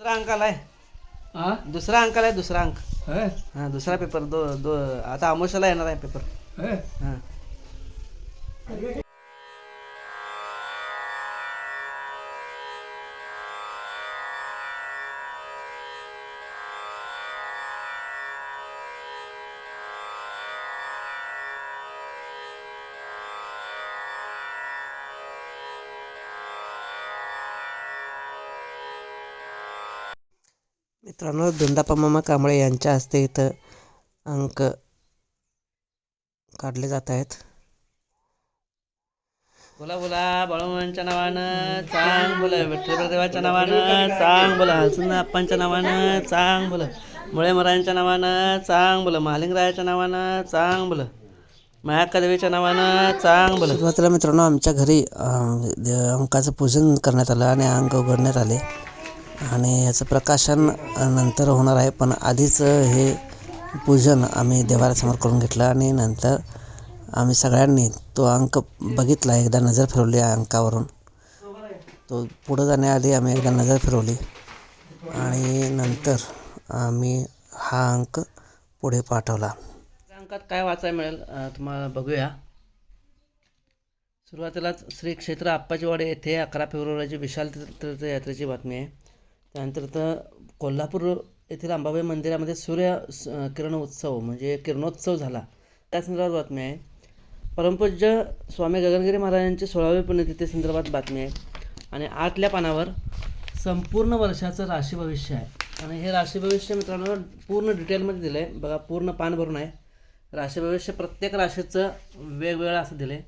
दुसरा अंक आलाय. हा दुसरा दुसरा अंक. होय हा दुसरा पेपर दो दो आता अमोशाला येणार आहे पेपर. होय हा. मित्रांनो दोंडाप्पा मामा कांबळे यांच्या हस्ते इथं अंक काढले जात आहेत. बोला बोला बाळूमांच्या नावानं चांग बोला विठ्ठलदेवाच्या नावानं चांग बोला हलसुंद अप्पांच्या नावानं चांग बोला मुळे महाराजांच्या नावानं चांग बोला महालिंगरायाच्या नावानं चांग बोला मायाकादेवीच्या नावानं चांग बोला. सुरुवातीला मित्रांनो आमच्या घरी अंकाचं पूजन करण्यात आलं आणि अंक उघडण्यात आले. आणि याचं प्रकाशन नंतर होणार आहे. पण आधीच हे पूजन आम्ही देवाऱ्यासमोर करून घेतलं आणि नंतर आम्ही सगळ्यांनी तो अंक बघितला. एकदा नजर फिरवली या अंकावरून. तो पुढं जाण्याआधी आम्ही एकदा नजर फिरवली. आणि नंतर आम्ही हा अंक पुढे पाठवला. अंकात काय वाचायला मिळेल तुम्हाला बघूया. सुरुवातीलाच श्री क्षेत्र आप्पाजीवाडे येथे अकरा फेब्रुवारीची विशाल तीर्थ यात्रेची बातमी आहे. त्यानंतर तर कोल्हापूर येथील अंबाबाई मंदिरामध्ये सूर्य स- किरण उत्सव म्हणजे किरणोत्सव झाला. त्या संदर्भात बातमी आहे. परमपूज्य स्वामी गगनगिरी महाराजांची सोळावी पुण्यतिथी संदर्भात बातमी आहे. आणि आठल्या पानावर संपूर्ण वर्षाचं राशी भविष्य आहे. आणि हे राशी भविष्य मित्रांनो पूर्ण डिटेलमध्ये दिलं आहे बघा पूर्ण पान भरून आहे. राशी भविष्य प्रत्येक राशीचं वेगवेगळं असं दिलं आहे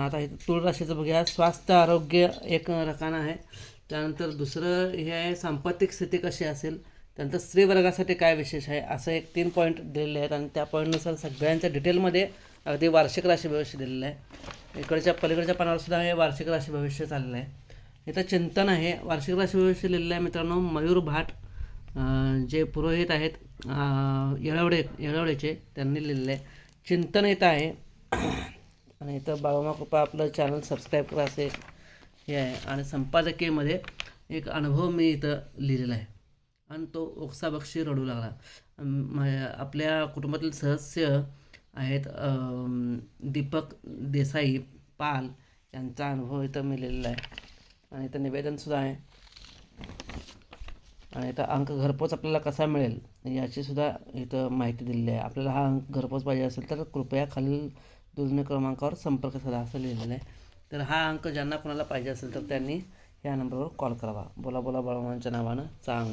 आता तुळ राशीचं बघूया. स्वास्थ्य आरोग्य एक रकाना आहे. त्यानंतर दुसरं हे आहे सांपत्तिक स्थिती कशी असेल त्यानंतर स्त्री वर्गासाठी काय विशेष आहे असं एक तीन पॉईंट दिलेले आहेत आणि त्या पॉईंटनुसार सगळ्यांच्या डिटेलमध्ये अगदी वार्षिक राशी भविष्य दिलेलं आहे. इकडच्या पलीकडच्या पानावर सुद्धा हे वार्षिक राशी भविष्य चाललेलं आहे इथं चिंतन आहे वार्षिक राशी भविष्य लिहिलेलं आहे मित्रांनो मयूर भाट जे पुरोहित आहेत येळवडे येळवडेचे त्यांनी लिहिलेलं आहे. चिंतन इथं आहे. आणि इथं बाळूमा कृपा आपलं चॅनल सबस्क्राईब करा असे हे आहे. आणि संपादकीयमध्ये एक अनुभव मी इथं लिहिलेला आहे. आणि तो ओक्साबक्षी रडू लागला. म- आपल्या कुटुंबातील सदस्य आहेत दीपक देसाई पाल यांचा अनुभव इथं मी लिहिलेला आहे. आणि इथं निवेदनसुद्धा आहे. आणि इथं अंक घरपोच आपल्याला कसा मिळेल याचीसुद्धा इथं माहिती दिलेली आहे. आपल्याला हा अंक घरपोच पाहिजे असेल तर कृपया खालील दूरध्वनी क्रमांकावर संपर्क साधा असं लिहिलेलं आहे. तर हा अंक ज्यांना कोणाला पाहिजे असेल तर त्यांनी या नंबरवर कॉल करावा. बोला बोला बाळमामांच्या नावानं चांग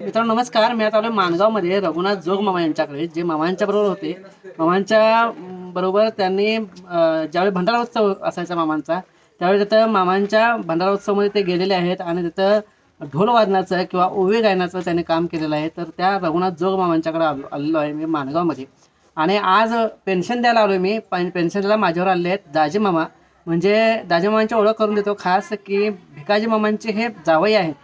मित्रांनो नमस्कार. मी आता आलो माणगावमध्ये रघुनाथ जोग मामा यांच्याकडे जे मामांच्या बरोबर होते. मामांच्या बरोबर त्यांनी ज्यावेळी भंडारा उत्सव असायचा मामांचा त्यावेळी तिथं मामांच्या भंडारा उत्सवमध्ये ते गेलेले आहेत आणि तिथं ढोल वादनाचं किंवा ओवे गायनाचं त्यांनी काम केलेलं आहे. तर त्या रघुनाथ जोग मामांच्याकडे आलो आलेलो आहे मी माणगावमध्ये. आणि आज पेन्शन द्यायला आलो मी. पेन्शन द्यायला माझ्यावर आले आहेत दाजी मामा. म्हणजे दाजी मामांची ओळख करून देतो खास की भिकाजी मामांचे हे जावई आहेत.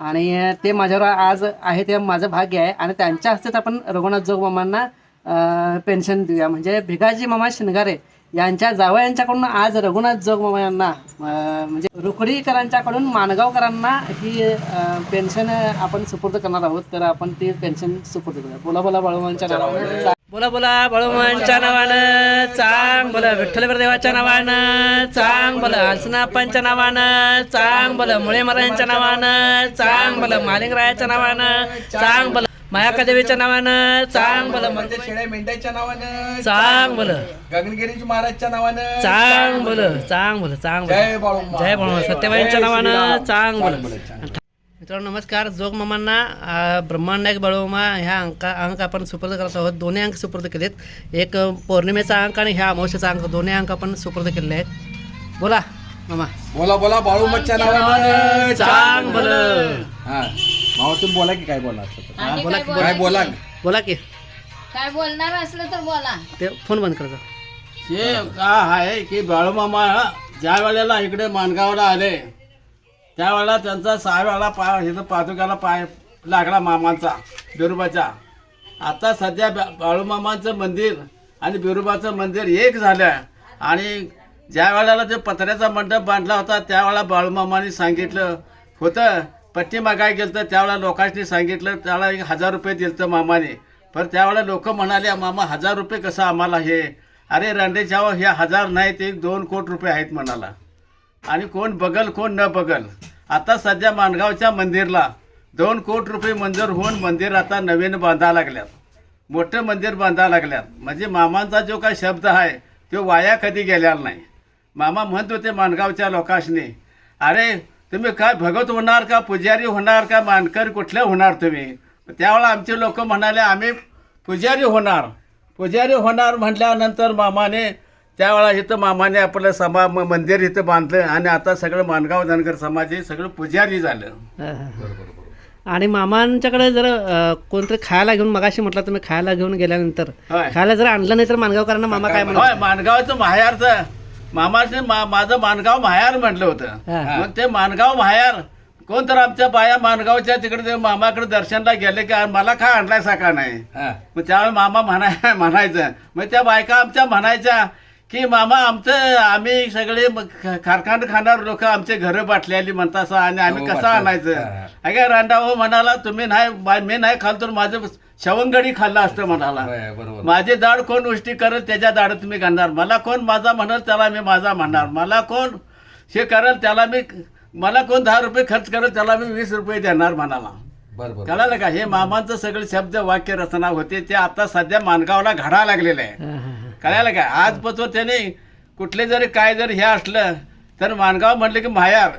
आणि ते माझ्यावर आज आहे ते माझं भाग्य आहे. आणि त्यांच्या हस्तेच आपण रघुनाथ जोग मामांना पेन्शन देऊया. म्हणजे भिकाजी मामा शिनगारे यांच्या जावयांच्याकडून आज रघुनाथ जोग मामा यांना म्हणजे रुकडीकरांच्याकडून माणगावकरांना ही पेन्शन आपण सुपूर्द करणार आहोत. तर आपण ती पेन्शन सुपूर्द करूया. बोला बोला बाळूमांच्या बोला बोला बाळूमांच्या नावानं चांग बोला. विठ्ठल देवाच्या नावानं चांग बोला हसनाप्पांच्या नावानं चांग बोला मुळे महाराजांच्या नावानं चांग बोला मालिंगरायाच्या नावानं चांग बोला मायाकादेवीच्या नावानं चांग बोला म्हणजे शेळ्या मेंढ्याच्या नावानं चांग बोला. गगनगिरीजी महाराजच्या नावानं चांग बोल चांग बोल चांग बोल. जय बाळू जय बाळू सत्यवाईंच्या नावानं चांग बोल. मित्रांनो नमस्कार. जोग मामांना अ, ब्रह्मांड नायक बळोमा ह्या अंका अंक आपण सुपूर्द करत आहोत. दोन्ही अंक सुपूर्द केलेत. एक पौर्णिमेचा अंक आणि ह्या अमावस्येचा अंक. दोन्ही अंक आपण सुपूर्द केलेले आहेत. बोला मामा. बोला बोला बाळूमाच्या नावानं चांग भलं. हा. तुम्ही बोला की काय बोला असं तर. आणि बोला काय की- काय? बोला? बोला की. काय बोलणार असलं तर बोला. ते फोन बंद करतो हे का आहे की बाळूमामा ज्या वेळेला इकडे माणगावला आले त्यावेळेला त्यांचा सहा वेळा पाय इथं पादुकाला पाय लागला मामांचा बिरुबाचा आता सध्या बा- बाळूमामांचं मंदिर आणि बिरुबाचं मंदिर एक झालं आणि ज्या वेळेला ते पत्र्याचा मंडप बांधला होता त्यावेळेला बाळूमामाने सांगितलं होतं. पट्टी मागाय गेलं तर त्यावेळेला लोकांनी सांगितलं त्याला एक हजार रुपये दिलं तर मामाने. पण त्यावेळेला लोक म्हणाले मामा हजार रुपये कसं आम्हाला हे? अरे रांडेच्यावर हे हजार नाही ते दोन कोटी रुपये आहेत म्हणाला. आणि कोण बगल कोण न बगल. आता सध्या माणगावच्या मंदिरला दोन कोटी रुपये मंजूर होऊन मंदिर आता नवीन बांधा लागल्यात. मोठं मंदिर बांधा लागल्यात. म्हणजे मामांचा जो काय शब्द आहे तो वाया कधी गेलेला नाही. मामा म्हणत होते माणगावच्या लोकांनी अरे तुम्ही काय भगत होणार का पुजारी होणार का मानकर कुठले होणार तुम्ही? त्यावेळेला आमचे लोक म्हणाले आम्ही पुजारी होणार. पुजारी होणार म्हटल्यानंतर मामाने त्यावेळेला इथं मामाने आपलं सभा म- मंदिर इथं बांधलं आणि आता सगळं माणगाव धनगर समाज हे सगळं पुजारी झालं. आणि मामांच्याकडे जर कोणतरी खायला घेऊन मगाशी म्हटलं तुम्ही खायला घेऊन गेल्यानंतर. खायला जर आणलं नाही तर मानगावकरांना मामा काय होय म्हणतात माणगावचं माहेरचं मामाने मा माझं माणगाव माहेर म्हटलं हा. होतं मग ते माणगाव माहेर कोण तर आमच्या बाया माणगावच्या तिकडे मामाकडे दर्शनला गेले की मला काय आणलाय साका नाही? हा. मग त्यावेळी मामा म्हणाय म्हणायचं मग त्या बायका आमच्या म्हणायच्या की मामा आमचं आम्ही सगळे कारखान खाणार लोक आमचे घरं बाटलेली म्हणता असं आणि आम्ही हो, कसं. आणायचं. अगे रांडा हो म्हणाला तुम्ही नाही मी नाही खाल तर माझं शवंगडी खाल्लं असतं म्हणाला. माझे दाड कोण गोष्टी करेल त्याच्या दाड तुम्ही घालणार. मला कोण माझा म्हणाल त्याला मी माझा म्हणणार. मला कोण हे करेल त्याला मी मला कोण दहा रुपये खर्च करेल त्याला मी वीस रुपये देणार म्हणाला. बरोबर कळालं का? हे मामांचं सगळे शब्द वाक्य रचना होते ते आता सध्या मानगावला घडा लागलेलं आहे. कळायला काय आज कळालं त्याने कुठले जरी काय जरी हे असलं तर माणगाव म्हटलं की मायार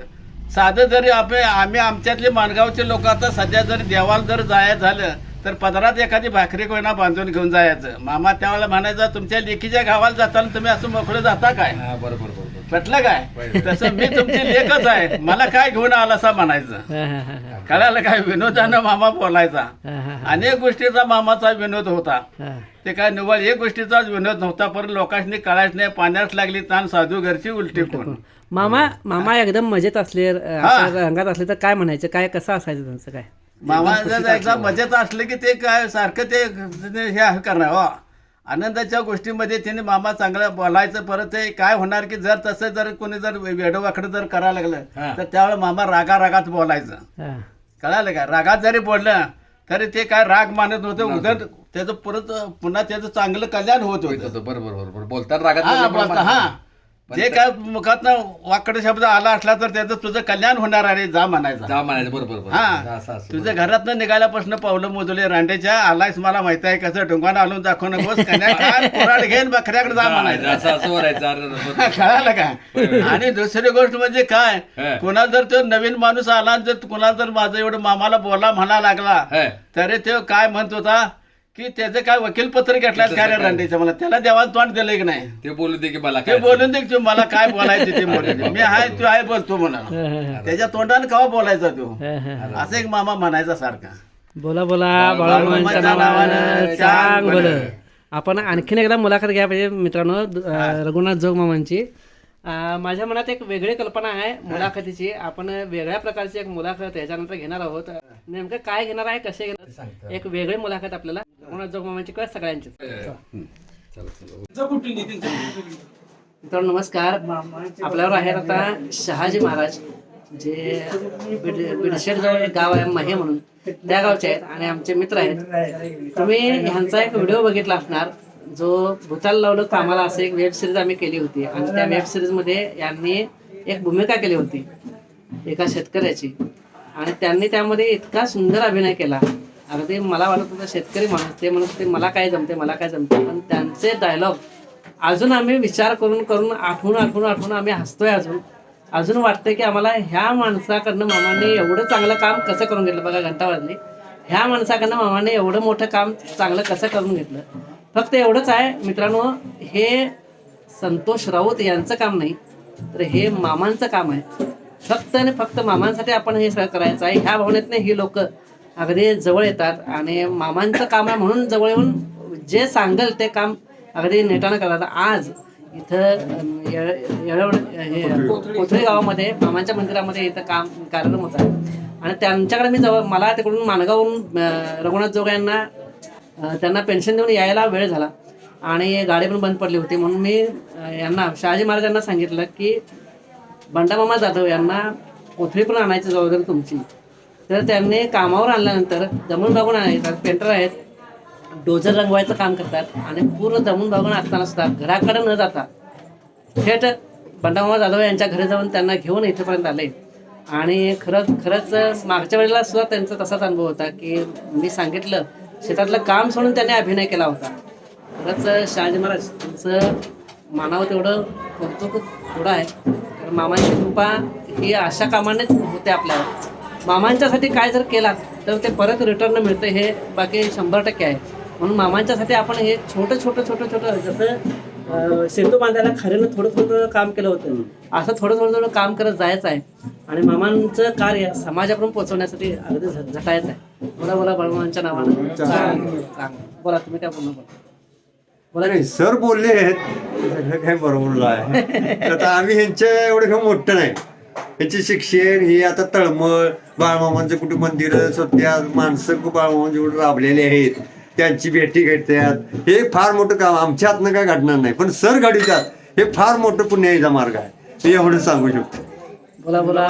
साधं जरी आपण आम्ही आमच्यातले माणगावचे लोक आता सध्या जरी देवाला जर जायचं झालं तर पदरात एखादी भाकरी कोयना बांधून घेऊन जायचं. मामा त्यावेळेला म्हणायचं तुमच्या लेकीच्या गावाला जाताना तुम्ही असं मोकळं जाता काय? हा बरोबर बरोबर. पटलं काय? तसं मी तुमची लेखच आहे. मला काय घेऊन आला असं म्हणायचं. कळालं काय? विनोदानं मामा बोलायचा. हा, हा, हा. अनेक गोष्टीचा मामाचा विनोद होता. ते काय निव्वळ एक गोष्टीचाच विनोद नव्हता पण लोकांनी कळायच नाही पाण्यात लागली ताण साधू घरची उलटी कोण? मामा मामा एकदम मजेत असले रंगात असले तर काय म्हणायचं? काय कसं असायचं त्यांचं काय? मामा जर एकदा मजेत असलं की ते काय सारखं ते हे करणार हो. आनंदाच्या गोष्टीमध्ये त्याने मामा चांगलं बोलायचं परत ते काय होणार की जर तसं जर कोणी जर वेडोवाकडं जर करायला लागलं. तर त्यावेळेला मामा रागा रागात बोलायचं. कळालं का? रागात जरी बोललं तरी ते काय राग मानत नव्हतं. उदर त्याचं परत पुन्हा त्याचं चांगलं कल्याण होत होत बरोबर बरोबर. बोलताना रागात हा जे काय मुखात वाकड शब्द आला असला तर त्याचं तुझं कल्याण होणार अरे जा म्हणायचा. जा म्हणायचं बरोबर बरोबर. हा. असं असं तुझ्या घरातनं निघाल्यापासून पावलं मोजले रांडेच्या आलायस मला माहीत आहे कसं डोंगानं आणून दाखवू नकोस कन्या काय कुऱ्हाड घेऊन बकऱ्याकडे जा म्हणायचं. असं असं वरायचं अरे, बरोबर. कळालं का? आणि दुसरी गोष्ट म्हणजे काय? हा. कोणाला जर तो नवीन माणूस आला आणि जर कोणाला जर माझं एवढं मामाला बोला म्हणा लागला हा. तरी तो काय म्हणत होता? की त्याचं काय वकीलपत्र घेतलाय काय रे रांडेचं मला त्याला देवाला तोंड दिलं की नाही? ते बोलू दे की मला ते काय बोलून दे की तू मला काय बोलायचं ते बोलून दे. मी आहे तू आहे बोलतो म्हणा. त्याच्या तोंडाने कवा बोलायचा तू. असं एक मामा म्हणायचा सारखा. बोला बोला नावानं चांग आपण आणखीन एकदा मुलाखत घ्या पाहिजे मित्रांनो द- अं, रघुनाथ जोग मामांची. अं, माझ्या मनात एक वेगळी कल्पना आहे मुलाखतीची. आपण वेगळ्या प्रकारची एक मुलाखत याच्यानंतर घेणार आहोत. नेमकं काय घेणार आहे कसे घेणार एक वेगळी मुलाखत आपल्याला. रघुनाथ जोग मामांची कळ सगळ्यांची मित्रांनो नमस्कार. आपल्यावर आहेत आता शहाजी महाराज जे बिड- बिडशेड जवळ एक गाव आहे महे म्हणून. त्या गावचे आहेत आणि आमचे मित्र आहेत. तुम्ही ह्यांचा एक व्हिडिओ बघितला असणार जो भूताल लावलं कामाला असं एक वेब सिरीज आम्ही केली होती. आणि त्या वेब सिरीजमध्ये यांनी एक भूमिका केली होती एका शेतकऱ्याची. आणि त्यांनी त्यामध्ये इतका सुंदर अभिनय केला. अगदी मला वाटत होतं शेतकरी माणूस ते म्हणत होते मला काय जमते मला काय जमते पण त्यांचे डायलॉग अजून आम्ही विचार करून करून आठवून आठवून आठवून आम्ही हसतोय अजून. अजून वाटतं की आम्हाला ह्या माणसाकडनं मामाने एवढं चांगलं काम कसं करून घेतलं बघा घंटा वाजली ह्या माणसाकडनं मामाने एवढं मोठं काम चांगलं कसं करून घेतलं. फक्त एवढंच आहे मित्रांनो हे संतोष राऊत यांचं काम नाही तर हे मामांचं काम आहे. फक्त आणि फक्त मामांसाठी आपण हे सगळं करायचं आहे. ह्या भावनेतने ही लोक अगदी जवळ येतात आणि मामांचं काम आहे म्हणून जवळ येऊन जे सांगेल ते काम अगदी नेटानं करतात. आज इथं अं, येळ- येळवड हे कोथळी गावामध्ये मामांच्या मंदिरामध्ये इथं काम कार्यक्रम होता आणि त्यांच्याकडे मी जवळ मला तिकडून माणगावहून रघुनाथ जोगा यांना त्यांना पेन्शन देऊन यायला वेळ झाला. आणि गाडी पण बंद पडली होती म्हणून मी यांना शहाजी महाराजांना सांगितलं की बंडामामा जाधव यांना कोथळी पण आणायची जबाबदारी तुमची. तर त्यांनी कामावर आणल्यानंतर जमून भागून आणायचं पेंटर आहेत डोजर रंगवायचं काम करतात आणि पूर्ण जमून भागून असताना सुद्धा घराकडे न जाता थेट बंडामामा जाधव यांच्या घरी जाऊन त्यांना घेऊन इथेपर्यंत आले. आणि खरंच खरंच मागच्या वेळेला सुद्धा त्यांचा तसाच अनुभव होता की मी सांगितलं शेतातलं काम सोडून त्यांनी अभिनय केला होता. खरंच शहाजी महाराज त्यांचं मानावं तेवढं कौतुक थोडं आहे. मामांची कृपा ही अशा कामानेच होते आपल्यावर. मामांच्यासाठी काय जर केला तर ते परत रिटर्न मिळतं हे बाकी शंभर टक्के आहे. म्हणून मामांच्यासाठी आपण हे छोटं छोटं छोटं छोटं जसं सेतू बांधायला खरेनं थोडं थोडं काम केलं होतं. असं थोडं थोडं थोडं काम करत जायचं आहे. आणि मामांचं कार्य समाजापर्यंत पोहोचवण्यासाठी अगदी झटायचं आहे. बोला बोला बळमांच्या नावानं. बोला तुम्ही काय बोलणं बोला. बोला. नाही सर बोलले आहेत. सगळं काय बरोबर आहे आता आम्ही ह्यांच्या एवढं काही मोठं नाही. ह्यांचे शिक्षण हे आता तळमळ बाळमामांचं कुठे मंदिर सध्या माणसं बाळमामा जेवढे राबलेले आहेत. त्यांची भेटी घडतात हे फार मोठं काम आमच्या हातनं काय घडणार नाही. पण सर घडतात. हे फार मोठं पुण्याचा मार्ग आहे. मी एवढं सांगू शकतो. बोला बोला.